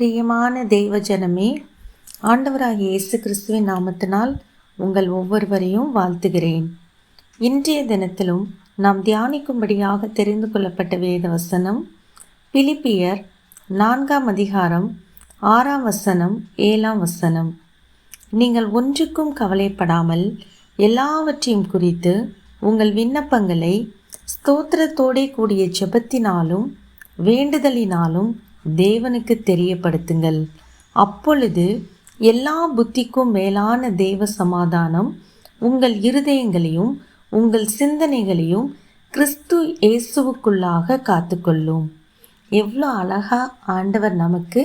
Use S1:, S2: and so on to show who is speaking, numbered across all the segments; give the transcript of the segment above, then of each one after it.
S1: பிரியமான தெய்வ ஜனமே ஆண்டவராகிய இயேசு கிறிஸ்துவின் நாமத்தினால் உங்கள் ஒவ்வொருவரையும் வாழ்த்துகிறேன். இன்றைய தினத்திலும் நாம் தியானிக்கும்படியாக தெரிந்து கொள்ளப்பட்ட வேத வசனம் பிலிப்பியர் நான்காம் அதிகாரம் ஆறாம் வசனம் ஏழாம் வசனம். நீங்கள் ஒன்றுக்கும் கவலைப்படாமல் எல்லாவற்றையும் குறித்து உங்கள் விண்ணப்பங்களை ஸ்தோத்திரத்தோடே கூடிய ஜெபத்தினாலும் வேண்டுதலினாலும் தேவனுக்கு தெரியப்படுத்துங்கள். அப்பொழுது எல்லா புத்திக்கும் மேலான தேவ சமாதானம் உங்கள் இருதயங்களையும் உங்கள் சிந்தனைகளையும் கிறிஸ்து இயேசுவுக்குள்ளாக காத்துக்கொள்ளும். எவ்வளோ அழகா ஆண்டவர் நமக்கு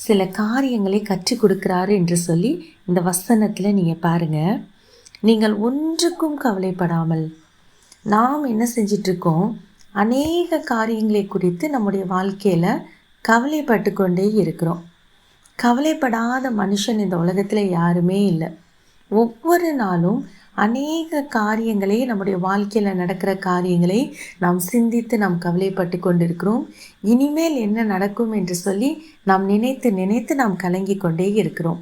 S1: சில காரியங்களை கற்றுக் கொடுக்குறாரு என்று சொல்லி இந்த வசனத்தில் நீங்கள் பாருங்கள் நீங்கள் ஒன்றுக்கும் கவலைப்படாமல் நாம் என்ன செஞ்சிட்ருக்கோம் அநேக காரியங்களை குறித்து நம்முடைய வாழ்க்கையில் கவலைப்பட்டு கொண்டே இருக்கிறோம். கவலைப்படாத மனுஷன் இந்த உலகத்தில் யாருமே இல்லை. ஒவ்வொரு நாளும் அநேக காரியங்களை நம்முடைய வாழ்க்கையில் நடக்கிற காரியங்களை நாம் சிந்தித்து நாம் கவலைப்பட்டு கொண்டிருக்கிறோம் இனிமேல் என்ன நடக்கும் என்று சொல்லி நாம் நினைத்து நினைத்து நாம் கலங்கி கொண்டே இருக்கிறோம்.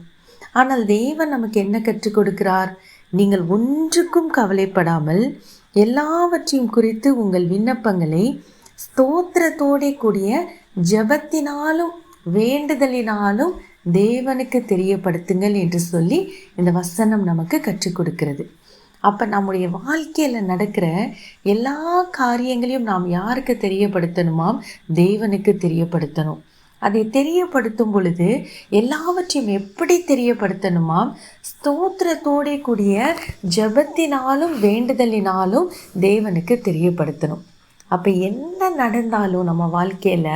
S1: ஆனால் தேவன் நமக்கு என்ன கற்றுக் கொடுக்கிறார்? நீங்கள் ஒன்றுக்கும் கவலைப்படாமல் எல்லாவற்றையும் குறித்து உங்கள் விண்ணப்பங்களை ஸ்தோத்திரத்தோடே கூடிய ஜபத்தினாலும் வேண்டுதலினாலும் தேவனுக்கு தெரியப்படுத்துங்கள் என்று சொல்லி இந்த வசனம் நமக்கு கற்றுக் கொடுக்கிறது. அப்போ நம்முடைய வாழ்க்கையில் நடக்கிற எல்லா காரியங்களையும் நாம் யாருக்கு தெரியப்படுத்தணுமாம்? தேவனுக்கு தெரியப்படுத்தணும். அதை தெரியப்படுத்தும் பொழுது எல்லாவற்றையும் எப்படி தெரியப்படுத்தணுமாம்? ஸ்தோத்திரத்தோடே கூடிய ஜபத்தினாலும் வேண்டுதலினாலும் தேவனுக்கு தெரியப்படுத்தணும். அப்போ என்ன நடந்தாலும் நம்ம வாழ்க்கையில்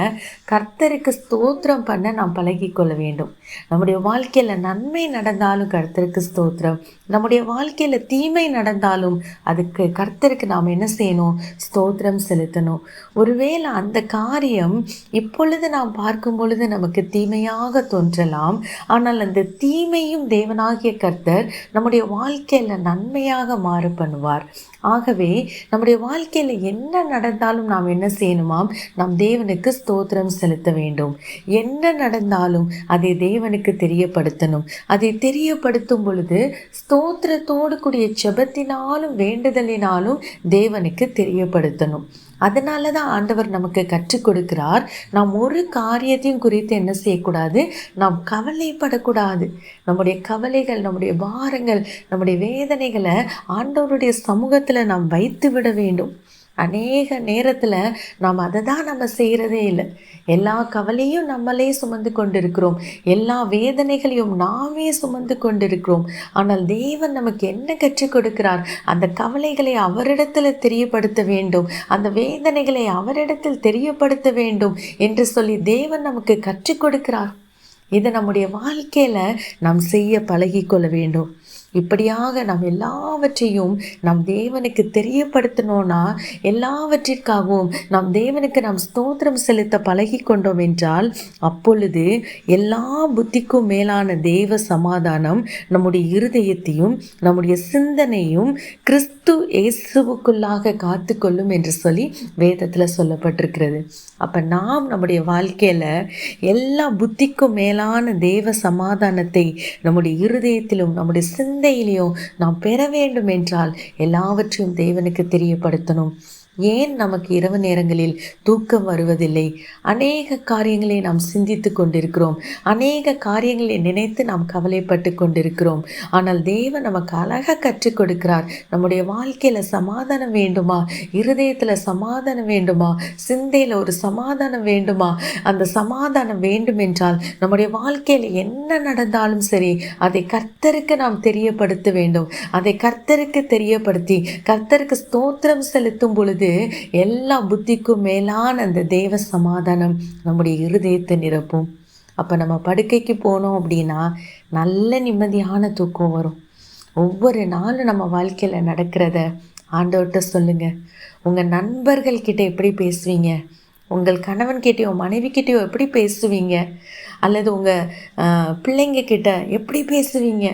S1: கர்த்தருக்கு ஸ்தோத்திரம் பண்ண நாம் பழகிக்கொள்ள வேண்டும். நம்முடைய வாழ்க்கையில் நன்மை நடந்தாலும் கர்த்தருக்கு ஸ்தோத்திரம். நம்முடைய வாழ்க்கையில் தீமை நடந்தாலும் அதுக்கு கர்த்தருக்கு நாம் என்ன செய்யணும்? ஸ்தோத்திரம் செலுத்தணும். ஒருவேளை அந்த காரியம் இப்பொழுது நாம் பார்க்கும் பொழுது நமக்கு தீமையாக தோன்றலாம். ஆனால் அந்த தீமையும் தேவனாகிய கர்த்தர் நம்முடைய வாழ்க்கையில் நன்மையாக மாறு பண்ணுவார் ஆகவே நம்முடைய வாழ்க்கையில் என்ன நடந்தால் நடந்தாலும் நாம் என்ன செய்யணுமாம்? நாம் தேவனுக்கு ஸ்தோத்திரம் செலுத்த வேண்டும். என்ன நடந்தாலும் அதை தேவனுக்கு தெரியப்படுத்தணும். அதை தெரியப்படுத்தும் பொழுது ஸ்தோத்திரத்தோடு கூடிய செபத்தினாலும் வேண்டுதலினாலும் தேவனுக்கு தெரியப்படுத்தணும். அதனால தான் ஆண்டவர் நமக்கு கற்றுக் கொடுக்கிறார். நாம் ஒரு காரியத்தையும் குறித்து என்ன செய்யக்கூடாது? நாம் கவலைப்படக்கூடாது. நம்முடைய கவலைகள் நம்முடைய பாரங்கள் நம்முடைய வேதனைகளை ஆண்டவருடைய சமூகத்தில் நாம் வைத்து விட வேண்டும். அநேக நேரத்தில் நாம் அதை தான் நம்ம செய்கிறதே இல்லை. எல்லா கவலையும் நம்மளே சுமந்து கொண்டிருக்கிறோம். எல்லா வேதனைகளையும் நாமே சுமந்து கொண்டிருக்கிறோம். ஆனால் தேவன் நமக்கு என்ன கற்றுக் கொடுக்கிறார்? அந்த கவலைகளை அவரிடத்தில் தெரியப்படுத்த வேண்டும். அந்த வேதனைகளை அவரிடத்தில் தெரியப்படுத்த வேண்டும் என்று சொல்லி தேவன் நமக்கு கற்றுக் கொடுக்கிறார். இதை நம்முடைய வாழ்க்கையில் நாம் செய்ய பழகிக்கொள்ள வேண்டும். இப்படியாக நாம் எல்லாவற்றையும் நம் தேவனுக்கு தெரியப்படுத்தணும்னா எல்லாவற்றிற்காகவும் நம் தேவனுக்கு நாம் ஸ்தோத்திரம் செலுத்த பழகி கொண்டோம் என்றால் அப்பொழுது எல்லா புத்திக்கும் மேலான தேவ சமாதானம் நம்முடைய இருதயத்தையும் நம்முடைய சிந்தனையும் கிறிஸ்து இயேசுவுக்குள்ளாக காத்து கொள்ளும் என்று சொல்லி வேதத்தில் சொல்லப்பட்டிருக்கிறது. அப்போ நாம் நம்முடைய வாழ்க்கையில் எல்லா புத்திக்கும் மேலான தேவ சமாதானத்தை நம்முடைய இருதயத்திலும் நம்முடைய சிந்த சிந்தையிலையும் நாம் பெற வேண்டும் என்றால் எல்லாவற்றையும் தேவனுக்கு தெரியப்படுத்தணும். ஏன் நமக்கு இரவு நேரங்களில் தூக்கம் வருவதில்லை? அநேக காரியங்களை நாம் சிந்தித்து கொண்டிருக்கிறோம். அநேக காரியங்களை நினைத்து நாம் கவலைப்பட்டு கொண்டிருக்கிறோம். ஆனால் தேவன் நமக்கு அழகாக கற்றுக் கொடுக்கிறார். நம்முடைய வாழ்க்கையில் சமாதானம் வேண்டுமா? இருதயத்தில் சமாதானம் வேண்டுமா? சிந்தையில் ஒரு சமாதானம் வேண்டுமா? அந்த சமாதானம் வேண்டுமென்றால் நம்முடைய வாழ்க்கையில் என்ன நடந்தாலும் சரி அதை கர்த்தருக்கு நாம் தெரியப்படுத்த வேண்டும். அதை கர்த்தருக்கு தெரியப்படுத்தி கர்த்தருக்கு ஸ்தோத்திரம் செலுத்தும் பொழுது பொழுது எல்லா புத்திக்கும் மேலான அந்த தேவ சமாதானம் நம்முடைய இருதயத்தை நிரப்பும். அப்போ நம்ம படுக்கைக்கு போனோம் அப்படின்னா நல்ல நிம்மதியான தூக்கம் வரும். ஒவ்வொரு நாளும் நம்ம வாழ்க்கையில் நடக்கிறத ஆண்டவர்கிட்ட சொல்லுங்கள் உங்கள் நண்பர்கள்கிட்ட எப்படி பேசுவீங்க? உங்கள் கணவன்கிட்டயோ மனைவிக்கிட்டேயோ எப்படி பேசுவீங்க? அல்லது உங்கள் பிள்ளைங்க கிட்ட எப்படி பேசுவீங்க?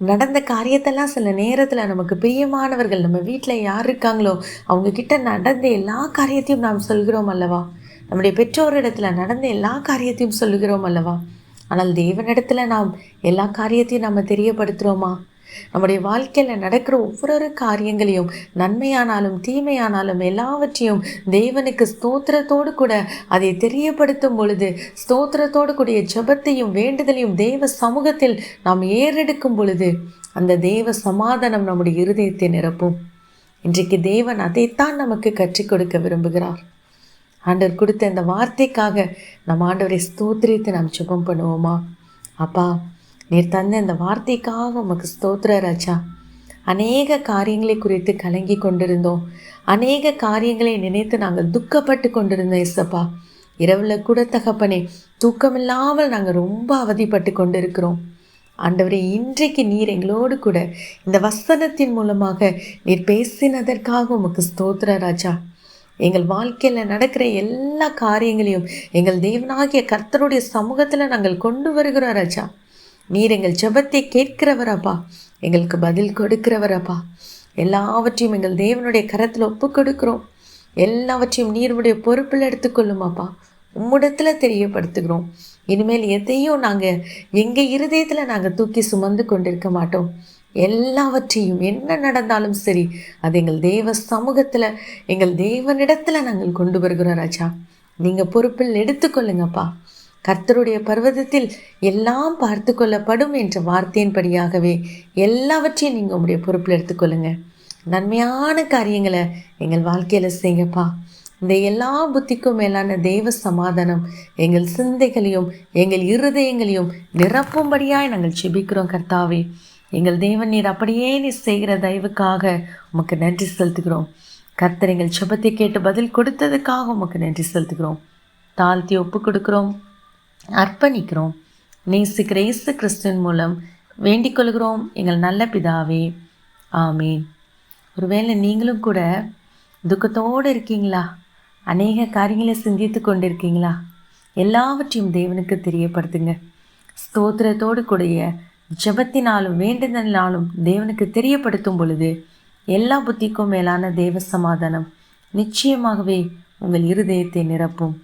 S1: நடந்த காரியத்தெல்லாம் சில நேரத்தில் நமக்கு பிரியமானவர்கள் நம்ம வீட்டில் யார் இருக்காங்களோ அவங்கக்கிட்ட நடந்த எல்லா காரியத்தையும் நாம் சொல்கிறோம் அல்லவா? நம்முடைய பெற்றோரிடத்தில் நடந்த எல்லா காரியத்தையும் சொல்லுகிறோம் அல்லவா? ஆனால் தேவனிடத்தில் நாம் எல்லா காரியத்தையும் நம்ம தெரியப்படுத்துகிறோமா நம்முடைய வாழ்க்கையில் நடக்கிற ஒவ்வொரு காரியங்களையும் நன்மையானாலும் தீமையானாலும் எல்லாவற்றையும் தேவனுக்கு ஸ்தோத்திரத்தோடு கூட அதை தெரியப்படுத்தும் பொழுது ஸ்தோத்திரத்தோடு கூடிய ஜபத்தையும் வேண்டுதலையும் தேவ சமூகத்தில் நாம் ஏறெடுக்கும் பொழுது அந்த தேவ சமாதானம் நம்முடைய இருதயத்தை நிரப்பும். இன்றைக்கு தேவன் அதைத்தான் நமக்கு கற்றுக் கொடுக்க விரும்புகிறார். ஆண்டவர் கொடுத்த இந்த வார்த்தைக்காக நம்ம ஆண்டவரை ஸ்தோத்திரித்து நாம் சுபம் பண்ணுவோமா? அப்பா நீர் தந்த இந்த வார்த்தைக்காக உமக்கு ஸ்தோத்திர ராஜா. அநேக காரியங்களை குறித்து கலங்கி கொண்டிருந்தோம். அநேக காரியங்களை நினைத்து நாங்கள் துக்கப்பட்டு கொண்டிருந்தோம் இசப்பா இரவில் கூட தகப்பனே தூக்கமில்லாமல் நாங்கள் ரொம்ப அவதிப்பட்டு கொண்டிருக்கிறோம். ஆண்டவரே இன்றைக்கு நீர் எங்களோடு கூட இந்த வசனத்தின் மூலமாக நீர் பேசினதற்காக உமக்கு ஸ்தோத்திர ராஜா. எங்கள் வாழ்க்கையில் நடக்கிற எல்லா காரியங்களையும் எங்கள் தேவனாகிய கர்த்தருடைய சமூகத்தில் நாங்கள் கொண்டு வருகிறோம் ராஜா. நீர் எங்கள் ஜபத்தை கேட்கிறவரப்பா எங்களுக்கு பதில் கொடுக்கிறவரப்பா எல்லாவற்றையும் எங்கள் தேவனுடைய கரத்தில் ஒப்பு கொடுக்குறோம். எல்லாவற்றையும் நீருடைய பொறுப்பில் எடுத்துக்கொள்ளுமாப்பா உம்மிடத்தில் தெரியப்படுத்துகிறோம். இனிமேல் எதையும் நாங்கள் எங்கள் இருதயத்தில் நாங்கள் தூக்கி சுமந்து கொண்டிருக்க மாட்டோம். எல்லாவற்றையும் என்ன நடந்தாலும் சரி அது எங்கள் தேவ சமூகத்தில் எங்கள் தேவனிடத்தில் நாங்கள் கொண்டு வருகிறோம் ராஜா. நீங்கள் பொறுப்பில் எடுத்துக்கொள்ளுங்கப்பா கர்த்தருடைய பர்வதத்தில் எல்லாம் பார்த்து கொள்ளப்படும் என்ற வார்த்தையின்படியாகவே எல்லாவற்றையும் நீங்கள் உங்களுடைய பொறுப்பில் எடுத்துக்கொள்ளுங்க. நன்மையான காரியங்களை எங்கள் வாழ்க்கையில் செய்யப்பா. இந்த எல்லா புத்திக்கும் மேலான தெய்வ சமாதானம் எங்கள் சிந்தைகளையும் எங்கள் இருதயங்களையும் நிரப்பும்படியாய் நாங்கள் செபிக்கிறோம் கர்த்தாவே. எங்கள் தேவன் நீர் அப்படியே நீ செய்கிற தயவுக்காக உமக்கு நன்றி செலுத்துகிறோம். கர்த்தர் எங்கள் செபத்தை கேட்டு பதில் கொடுத்ததுக்காக உமக்கு நன்றி செலுத்துகிறோம். தாழ்த்தி ஒப்பு கொடுக்குறோம். அர்ப்பணிக்கிறோம். நேசிக்கிற இயேசு கிறிஸ்துவின் மூலம் வேண்டிக் கொள்கிறோம் எங்கள் நல்ல பிதாவே ஆமீன். ஒருவேளை நீங்களும் கூட துக்கத்தோடு இருக்கீங்களா? அநேக காரியங்களை சிந்தித்து கொண்டிருக்கீங்களா? எல்லாவற்றையும் தேவனுக்கு தெரியப்படுத்துங்க. ஸ்தோத்திரத்தோடு கூடிய ஜபத்தினாலும் வேண்டுதலினாலும் தேவனுக்கு தெரியப்படுத்தும் பொழுது எல்லா புத்திக்கும் மேலான தேவ சமாதானம் நிச்சயமாகவே உங்கள் இருதயத்தை நிரப்பும்.